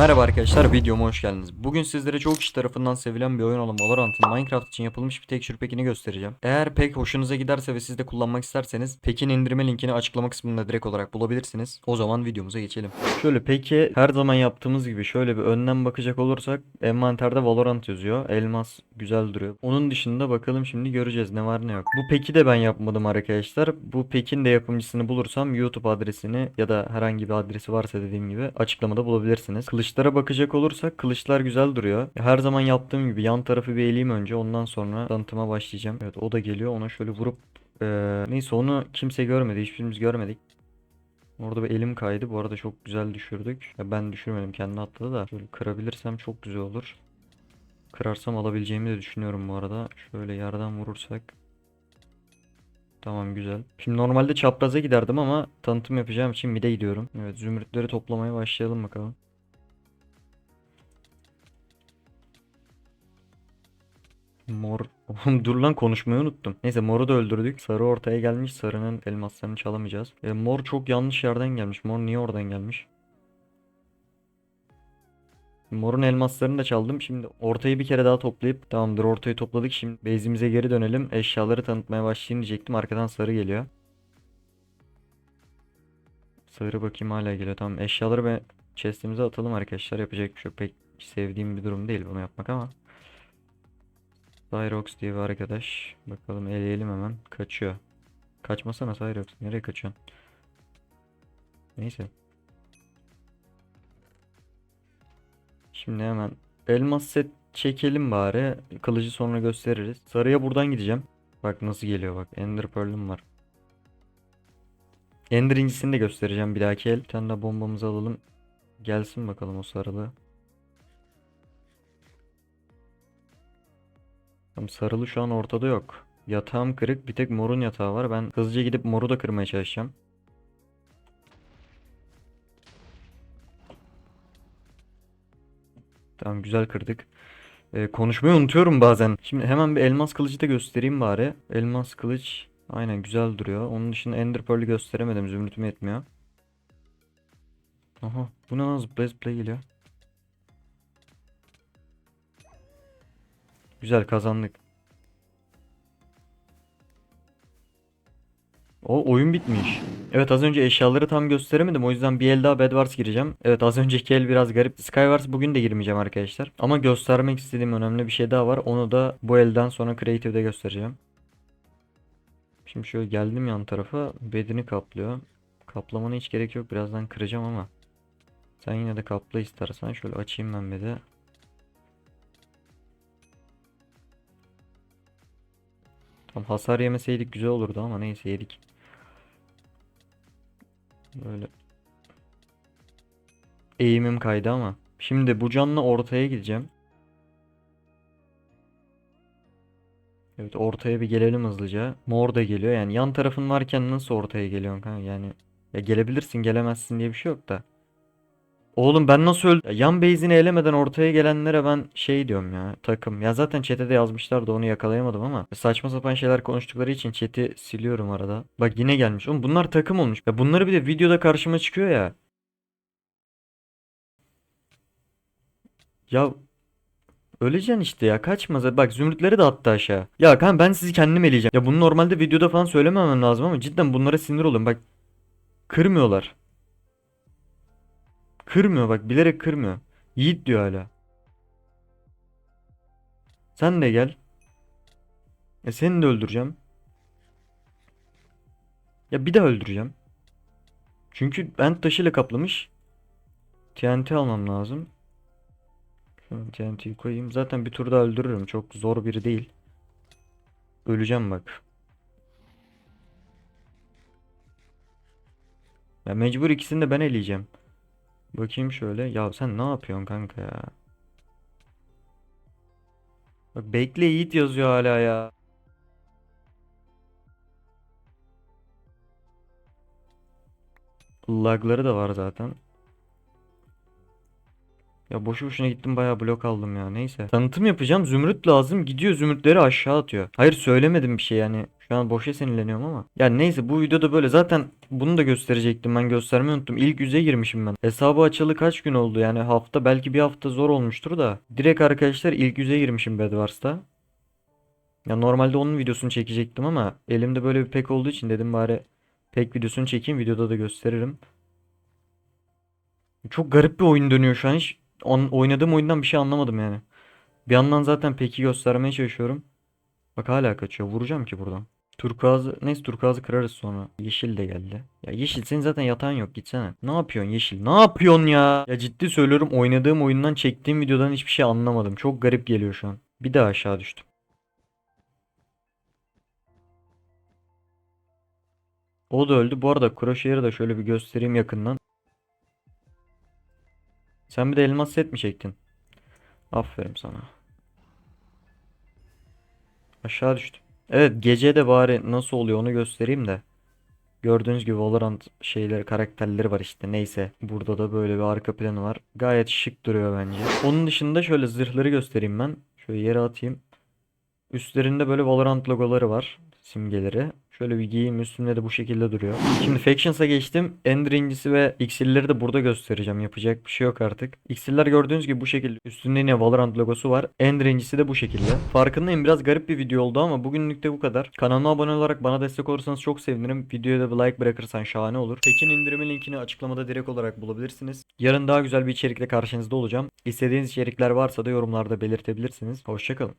Merhaba arkadaşlar videoma hoş geldiniz. Bugün sizlere çok kişi tarafından sevilen bir oyun olan Valorant'ın Minecraft için yapılmış bir texture pack'ini göstereceğim. Eğer pek hoşunuza giderse ve siz de kullanmak isterseniz pack'in indirme linkini açıklama kısmında direkt olarak bulabilirsiniz. O zaman videomuza geçelim. Şöyle peki her zaman yaptığımız gibi şöyle bir önden bakacak olursak envanterde Valorant yazıyor. Elmas güzel duruyor. Onun dışında bakalım şimdi göreceğiz ne var ne yok. Bu peki de ben yapmadım arkadaşlar. Bu pekin de yapımcısını bulursam YouTube adresini ya da herhangi bir adresi varsa dediğim gibi açıklamada bulabilirsiniz. Kılıçlara bakacak olursak kılıçlar güzel duruyor. Her zaman yaptığım gibi yan tarafı bir eleyeyim önce ondan sonra tanıtıma başlayacağım. Evet o da geliyor ona şöyle vurup eee, neyse onu kimse görmedi hiçbirimiz görmedik. Orada bir elim kaydı. Bu arada çok güzel düşürdük. Ya ben düşürmedim kendi atladı da. Şöyle kırabilirsem çok güzel olur. Kırarsam alabileceğimi de düşünüyorum bu arada. Şöyle yerden vurursak. Tamam güzel. Şimdi normalde çapraza giderdim ama tanıtım yapacağım için mid'e gidiyorum. Evet zümrütleri toplamaya başlayalım bakalım. Mor. Dur lan konuşmayı unuttum. Neyse moru da öldürdük. Sarı ortaya gelmiş. Sarının elmaslarını çalamayacağız. E, mor çok yanlış yerden gelmiş. Mor niye oradan gelmiş? Morun elmaslarını da çaldım. Şimdi ortayı bir kere daha toplayıp tamamdır ortayı topladık. Şimdi base'imize geri dönelim. Eşyaları tanıtmaya başlayayım diyecektim. Arkadan sarı geliyor. Sarı bakayım hala geliyor. Tamam eşyaları ve chest'imize atalım arkadaşlar. Yapacak bir şey. Pek sevdiğim bir durum değil bunu yapmak ama. Cyrox diye bir arkadaş. Bakalım eleyelim hemen. Kaçıyor. Kaçmasana Cyrox. Nereye kaçıyorsun? Neyse. Şimdi hemen elmas set çekelim bari. Kılıcı sonra gösteririz. Sarıya buradan gideceğim. Bak nasıl geliyor bak. Ender Pearl'üm var. Ender incisini de göstereceğim bir dahaki el. Bir tane de bombamızı alalım. Gelsin bakalım o sarılı. Tamam sarılı şu an ortada yok. Yatağım kırık. Bir tek morun yatağı var. Ben hızlıca gidip moru da kırmaya çalışacağım. Tamam güzel kırdık. Ee, konuşmayı unutuyorum bazen. Şimdi hemen bir elmas kılıcı da göstereyim bari. Elmas kılıç aynen güzel duruyor. Onun dışında Ender Pearl'ü gösteremedim. Zümrütüm yetmiyor. Aha bu ne lan zıplaya zıplaya geliyor. Güzel kazandık. O oyun bitmiş. Evet az önce eşyaları tam gösteremedim. O yüzden bir el daha Bedwars gireceğim. Evet az önceki el biraz garipti. Skywars bugün de girmeyeceğim arkadaşlar. Ama göstermek istediğim önemli bir şey daha var. Onu da bu elden sonra Creative'de göstereceğim. Şimdi şöyle geldim yan tarafa. Bedini kaplıyor. Kaplamana hiç gerek yok. Birazdan kıracağım ama. Sen yine de kapla istersen. Şöyle açayım ben bedi. Tam hasar yemeseydik güzel olurdu ama neyse yedik. Böyle. Eğimim kaydı ama. Şimdi bu canla ortaya gideceğim. Evet ortaya bir gelelim hızlıca. Mor da geliyor. Yani yan tarafın varken nasıl ortaya geliyorsun? Yani ya gelebilirsin gelemezsin diye bir şey yok da. Oğlum ben nasıl öldüm? Ya Yan base'ini elemeden ortaya gelenlere ben şey diyorum ya takım. Ya zaten chat'e de yazmışlar da onu yakalayamadım ama saçma sapan şeyler konuştukları için chat'i siliyorum arada. Bak yine gelmiş. Oğlum bunlar takım olmuş. Ya bunları bir de videoda karşıma çıkıyor ya. Ya öleceksin işte ya kaçma. zaten. Bak zümrütleri de attı aşağı. Ya kan ben sizi kendim eleyeceğim. Ya bunu normalde videoda falan söylememem lazım ama cidden bunlara sinir oluyorum. Bak kırmıyorlar. Kırmıyor bak bilerek kırmıyor. Yiğit diyor hala. Sen de gel. Ya seni de öldüreceğim. Ya bir daha öldüreceğim. Çünkü ben taşıyla kaplamış. TNT almam lazım. TNT'yi koyayım. Zaten bir tur daha öldürürüm. Çok zor biri değil. Öleceğim bak. Ya mecbur ikisini de ben eleyeceğim. Bakayım şöyle. Ya sen ne yapıyorsun kanka ya? Bak bekle Yiğit yazıyor hala ya. Lagları da var zaten. Ya boşu boşuna gittim bayağı blok aldım ya neyse. Tanıtım yapacağım zümrüt lazım gidiyor zümrütleri aşağı atıyor. Hayır söylemedim bir şey yani. Şu an boşa sinirleniyorum ama. Ya neyse bu videoda böyle zaten bunu da gösterecektim ben göstermeyi unuttum. İlk yüze girmişim ben. Hesabı açalı kaç gün oldu yani hafta belki bir hafta zor olmuştur da. Direkt arkadaşlar ilk yüze girmişim Bedwars'ta. Ya normalde onun videosunu çekecektim ama elimde böyle bir pek olduğu için dedim bari pek videosunu çekeyim videoda da gösteririm. Çok garip bir oyun dönüyor şu an hiç on- oynadığım oyundan bir şey anlamadım yani. Bir yandan zaten peki göstermeye çalışıyorum. Bak hala kaçıyor. Vuracağım ki buradan. Turkuazı neyse turkuazı kırarız sonra. Yeşil de geldi. Ya yeşil senin zaten yatağın yok gitsene. Ne yapıyorsun yeşil? Ne yapıyorsun ya? Ya ciddi söylüyorum oynadığım oyundan çektiğim videodan hiçbir şey anlamadım. Çok garip geliyor şu an. Bir daha aşağı düştüm. O da öldü. Bu arada Crosshair'ı da şöyle bir göstereyim yakından. Sen bir de elmas set mi çektin? Aferin sana. Aşağı düştüm. Evet gece de bari nasıl oluyor onu göstereyim de. Gördüğünüz gibi Valorant şeyleri karakterleri var işte neyse. Burada da böyle bir arka planı var. Gayet şık duruyor bence. Onun dışında şöyle zırhları göstereyim ben. Şöyle yere atayım. Üstlerinde böyle Valorant logoları var. Simgeleri. Şöyle bir giyeyim üstümde de bu şekilde duruyor. Şimdi Factions'a geçtim. Ender incisi ve iksirleri de burada göstereceğim. Yapacak bir şey yok artık. İksirler gördüğünüz gibi bu şekilde. Üstünde yine Valorant logosu var. Ender incisi de bu şekilde. Farkındayım biraz garip bir video oldu ama bugünlük de bu kadar. Kanalıma abone olarak bana destek olursanız çok sevinirim. Videoya da bir like bırakırsan şahane olur. Tekin indirimi linkini açıklamada direkt olarak bulabilirsiniz. Yarın daha güzel bir içerikle karşınızda olacağım. İstediğiniz içerikler varsa da yorumlarda belirtebilirsiniz. Hoşçakalın.